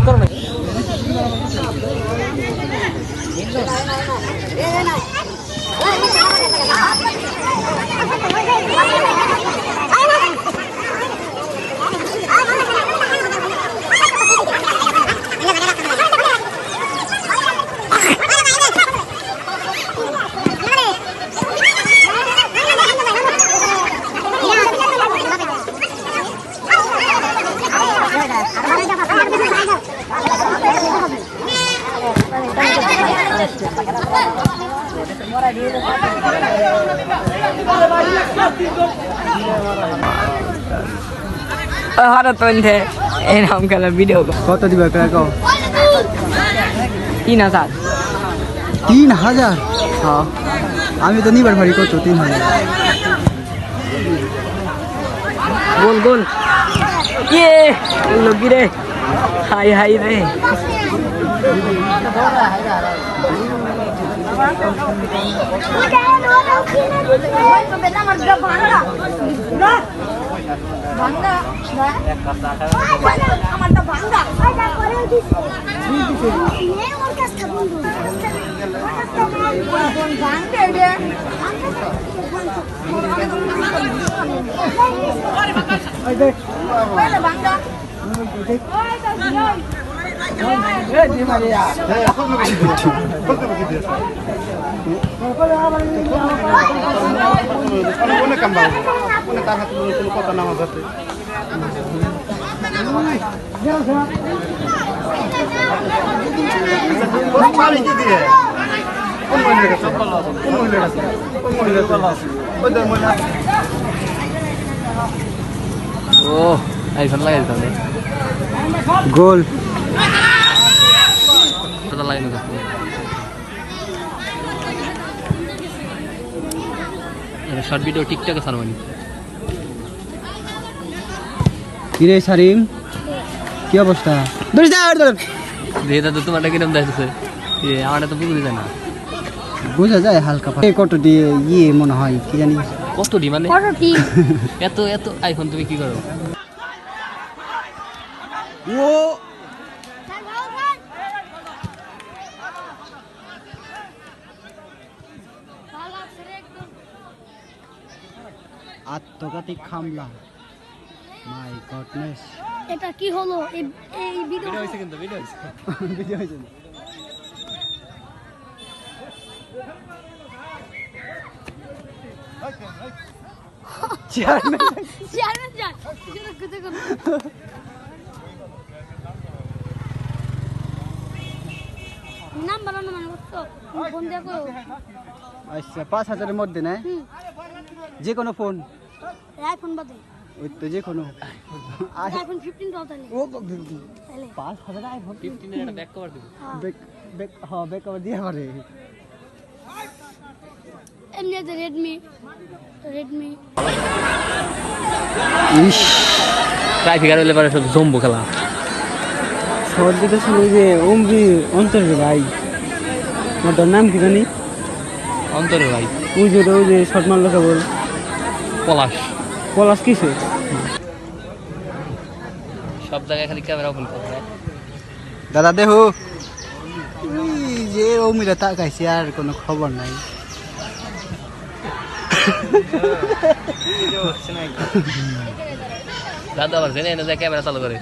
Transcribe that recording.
Doctor नहीं। হঠাৎ বন্ধে এই নাম খেলা ভিডিও। কত দিবে কাকো তিন হাজার। তিন হাজার? হ্যাঁ। আমি তো নিবার পারি কত তিন হাজার? গোল গোল। ইয়ে লোকি রে। হাই হাই রে। ভাঙ্গা ওর কাছটা বন্ধু ভাঙ্গে রে ভাঙ্গা কোনে কাম বাবু কোনে তার হাতে কোনো কথা নামাজ হাতে পানি কি দিয়ে কোন মহিলার কাছে কোন মহিলার কাছে কোন মহিলার কাছে ওই দেখ মহিলা ও আইফোন লাগাই দিতাম গোল কথা লাগাই না শর্ট ভিডিও টিকটকে সারবানি কিরে সারিম? কি অবস্থা? ধর। দেখে তো তোমারটা কিরম দেখতেছে এ আমারটা তো যায় না। বোঝা যায় হালকা। এই কত দিয়ে ইয়ে মনে হয় কি জানি। কত ডি মানে? ফটোটি এত এত আইফোন তুমি কি করো? ও আত্মঘাতী খামলা মাই গডনেস এটা কি হলো? এই এই ভিডিও হয়েছে কিন্তু ভিডিও হয়েছে। ভিডিও? চেয়ারম্যান চেয়ারম্যান যান মানে করো আচ্ছা পাঁচ হাজারের মধ্যে না? যে কোনো ফোন আইফোন বাদে ওই তো যে কোনো। আইফোন ফিফটিন দাও তাহলে। ও তাহলে। পাঁচ হাজার আইফোন ফিফটিনের একটা ব্যাক কভার দিব। হ্যাঁ। হ্যাঁ বেক আবার দিয়ে পারে। এমনি আছে রেডমি রেডমি ইস। ট্রাফিক আর হলে পারে সব জম্বু খেলা। সর্দি তো শুনে যে অম্বি অন্তর ভাই। ওটার নাম কি জানি? অন্তরে ভাই। ওই যে ওই যে শর্ট মারলো কেবল। পলাশ। পলাশ কিসে? সব জায়গায় খালি ক্যামেরা ওপেন করে। দাদা দেখো ওই যে অমিরা তাকাইছে আর কোনো খবর নাই। দাদা আবার জেনে এনে যায় ক্যামেরা চালু করে।